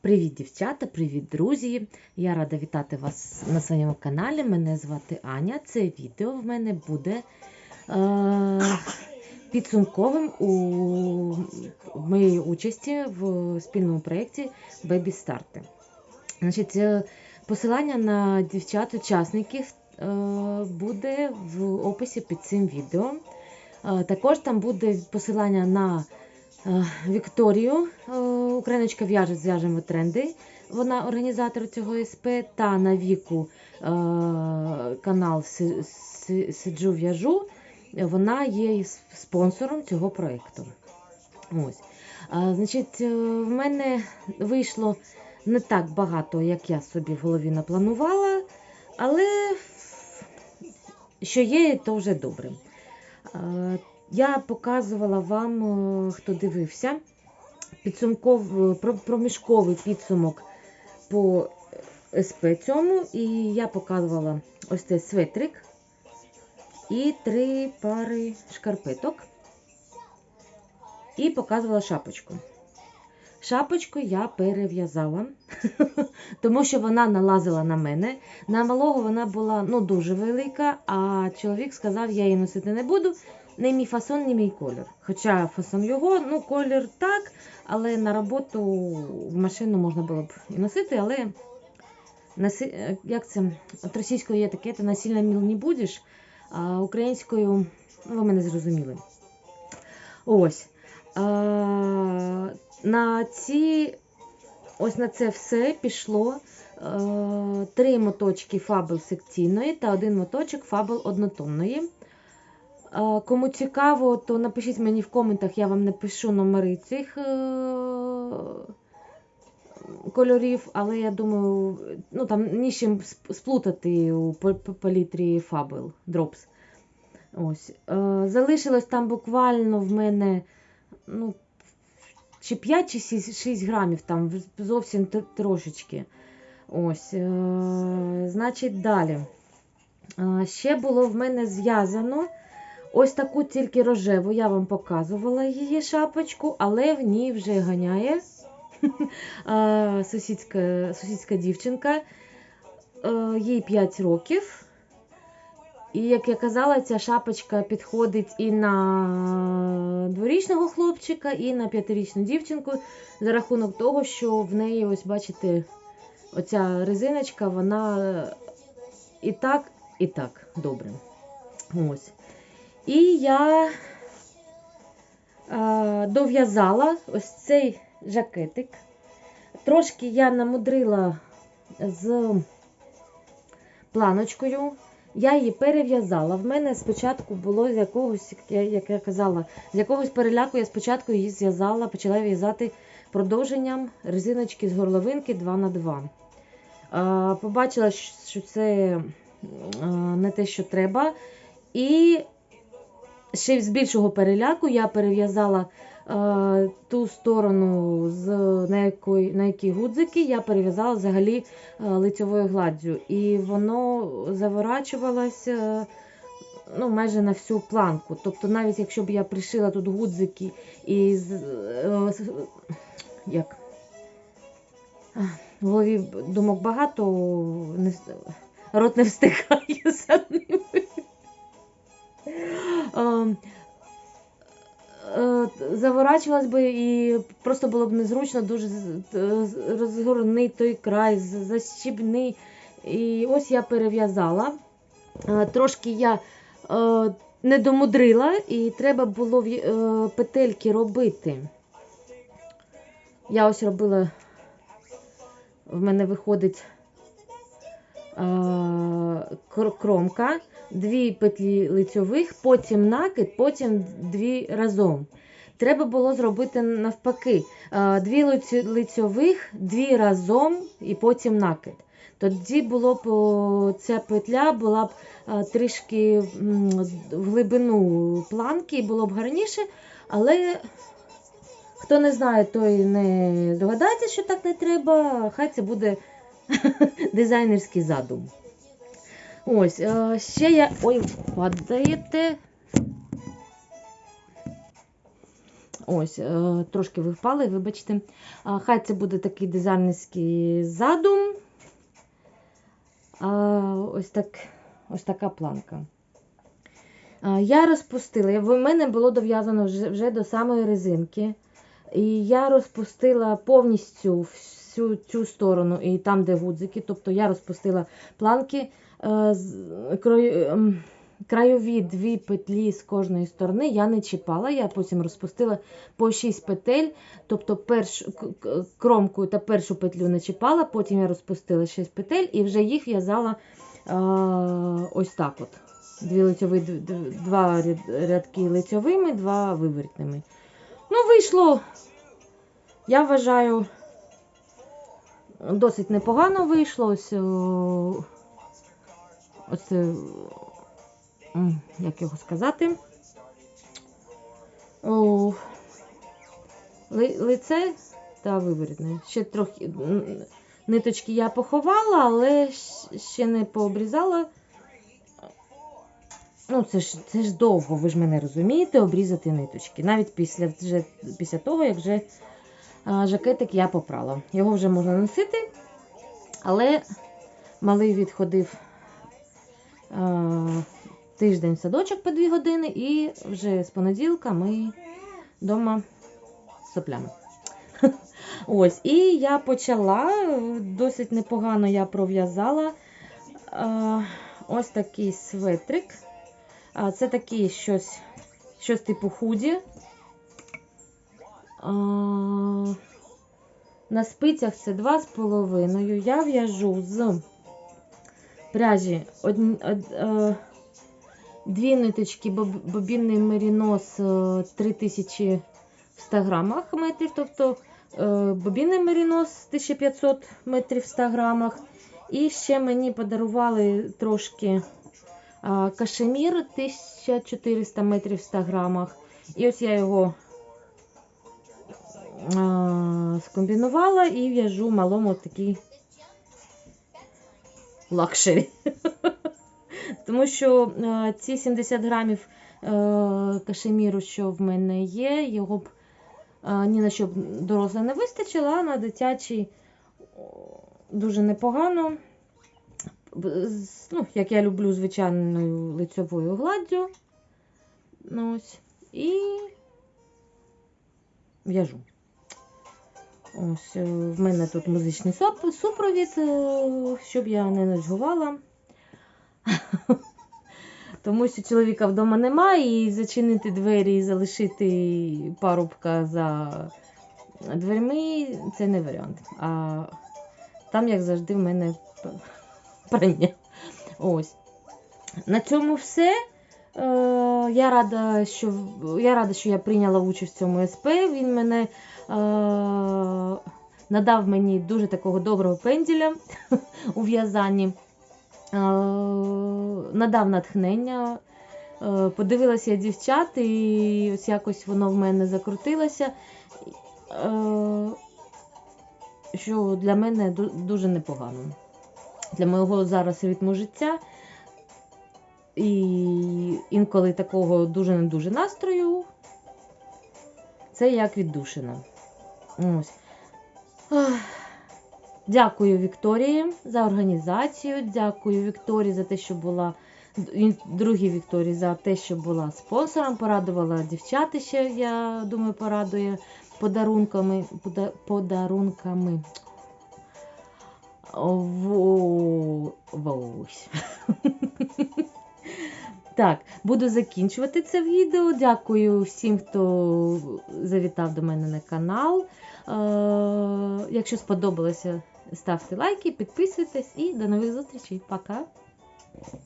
Привіт, дівчата, привіт, друзі! Я рада вітати вас на своєму каналі. Мене звати Аня. Це відео в мене буде е, підсумковим у моїй участі в спільному проєкті Baby Starter. Значить, е, посилання на дівчат-учасників е, буде в описі під цим відео. Е, також там буде посилання на Вікторію, Україночка в'яже, зв'яжемо тренди. Вона організатор цього СП, та на віку е, канал Си- Си- Сиджу В'яжу. Вона є спонсором цього проєкту. Значить, е, в мене вийшло не так багато, як я собі в голові напланувала, але що є, то вже добре. Е, Я показувала вам, е, хто дивився, підсумков, проміжковий підсумок по СП цьому. І я показувала ось цей светрик і три пари шкарпеток. І показувала шапочку. Шапочку я перев'язала, тому що вона налазила на мене. На малого вона була ну, дуже велика, а чоловік сказав, я її носити не буду. Не мій фасон, не мій колір. Хоча фасон його, ну колір так, але на роботу в машину можна було б і носити, але е, як це? От російською є таке, ти насильно міл не будеш, а українською, ну, ви мене зрозуміли. Ось. А, на ці, ось на це все пішло е, три моточки фабел секційної та один моточок фабел однотонної. Кому цікаво, то напишіть мені в коментах, я вам напишу номери цих е, кольорів, але я думаю, ну там нічим сп- сплутати у пал- пал- палітрі Fable Drops. Ось. Е, Залишилось там буквально в мене ну, чи 5 чи 6 грамів, там зовсім трошечки. Ось. Е, Значить, далі. Ще було в мене зв'язано. Ось таку тільки рожеву, я вам показувала її шапочку, але в ній вже ганяє сусідська, сусідська дівчинка. Е, Їй 5 років. І, як я казала, ця шапочка підходить і на дворічного хлопчика, і на п'ятирічну дівчинку за рахунок того, що в неї, ось бачите, оця резиночка, вона і так, і так добре. Ось. І я е, дов'язала ось цей жакетик. Трошки я намудрила з планочкою. Я її перев'язала. В мене спочатку було з якогось, як я казала, з якогось переляку я спочатку її зв'язала, почала в'язати продовженням резиночки з горловинки 2х2. Е, Побачила, що це е, не те, що треба. І ще з більшого переляку я перев'язала е, ту сторону, з, на, якої, на якій гудзики, я перев'язала взагалі е, лицьовою гладдю. І воно заворачувалося е, ну, майже на всю планку. Тобто, навіть якщо б я пришила тут гудзики і з, е, як? В голові думок багато, не, рот не встигає за ними. Ем, е, Заворачувалась би і просто було б незручно, дуже з- той край, з- защібни. І ось я перев'язала. Е, Трошки я е, не домудрила, і треба було в- петельки робити. Я ось робила, в мене виходить кромка, дві петлі лицьових, потім накид, потім дві разом. Треба було зробити навпаки: Е, дві лицьових, дві разом і потім накид. Тоді було б ця петля була б е, трішки в глибину планки, і було б гарніше, але хто не знає, той не догадається, що так не треба. Хай це буде дизайнерський задум. Ось, е, ще я. Ой, падаєте. Ось, е, трошки ви впали, вибачте. Хай це буде такий дизайнерський задум. Ось, так, ось така планка. Я розпустила, в мене було дов'язано вже до самої резинки. І я розпустила повністю всю цю сторону, і там, де гудзики. Тобто я розпустила планки, е, ем, крайові дві петлі з кожної сторони я не чіпала. Я потім розпустила по 6 петель. Тобто першу кромку та першу петлю не чіпала, потім я розпустила 6 петель і вже їх в'язала е, ось так от. Дві лицьові, два рядки лицьовими, два вивертними. Ну, вийшло, я вважаю, досить непогано вийшло. Ось, о, ось е, м, як його сказати. О, ли, лице та виворітне. Ще трохи ниточки я поховала, але ще не пообрізала. Ну, це ж, це ж довго, ви ж мене розумієте, обрізати ниточки. Навіть після, вже, після того, як вже а, жакетик я попрала. Його вже можна носити, але малий відходив тиждень в садочок по 2 години, і вже з понеділка ми вдома з соплями. Ось, і я почала, досить непогано я пров'язала ось такий светрик. Це такий щось, щось типу худі. На спицях це 2,5. Я в'яжу з пряжі од, од, е, дві ниточки боб- бобінний мерінос е, 3000 в 100 грамах метрів, тобто е, бобінний мерінос 1500 метрів в 100 грамах. І ще мені подарували трошки а, кашемір 1400 метрів в 100 грамах. І ось я його а, скомбінувала і в'яжу малому такий лакшері. Тому що а, ці 70 грамів е, кашеміру, що в мене є, його б а, ні на що б доросле не вистачило, а на дитячий дуже непогано. Ну, як я люблю звичайною лицьовою гладдю. Ну, ось. І в'яжу. Ось е, в мене тут музичний супровід, е, щоб я не нудьгувала. Тому що чоловіка вдома немає, і зачинити двері і залишити парубка за дверми це не варіант. А там, як завжди, в мене прання. Ось. На цьому все. Е, я, рада, що, я рада, що я прийняла участь в цьому СП. Він мене е, надав мені дуже такого доброго пенділя у в'язанні. Е, надав натхнення. Е, подивилася я дівчат, і ось якось воно в мене закрутилося. Е, що для мене дуже непогано. Для моєго зараз ритму життя. І інколи такого дуже не дуже настрою. Це як віддушина. Ось. Дякую Вікторії за організацію. Дякую Вікторії за те, що була другій Вікторії за те, що була спонсором. Порадувала дівчата ще, я думаю, порадує подарунками. пода- подарунками. Во- Ось. Так, буду закінчувати це відео. Дякую всім, хто завітав до мене на канал. Е, Якщо сподобалося, ставте лайки, підписуйтесь і до нових зустрічей. Пока!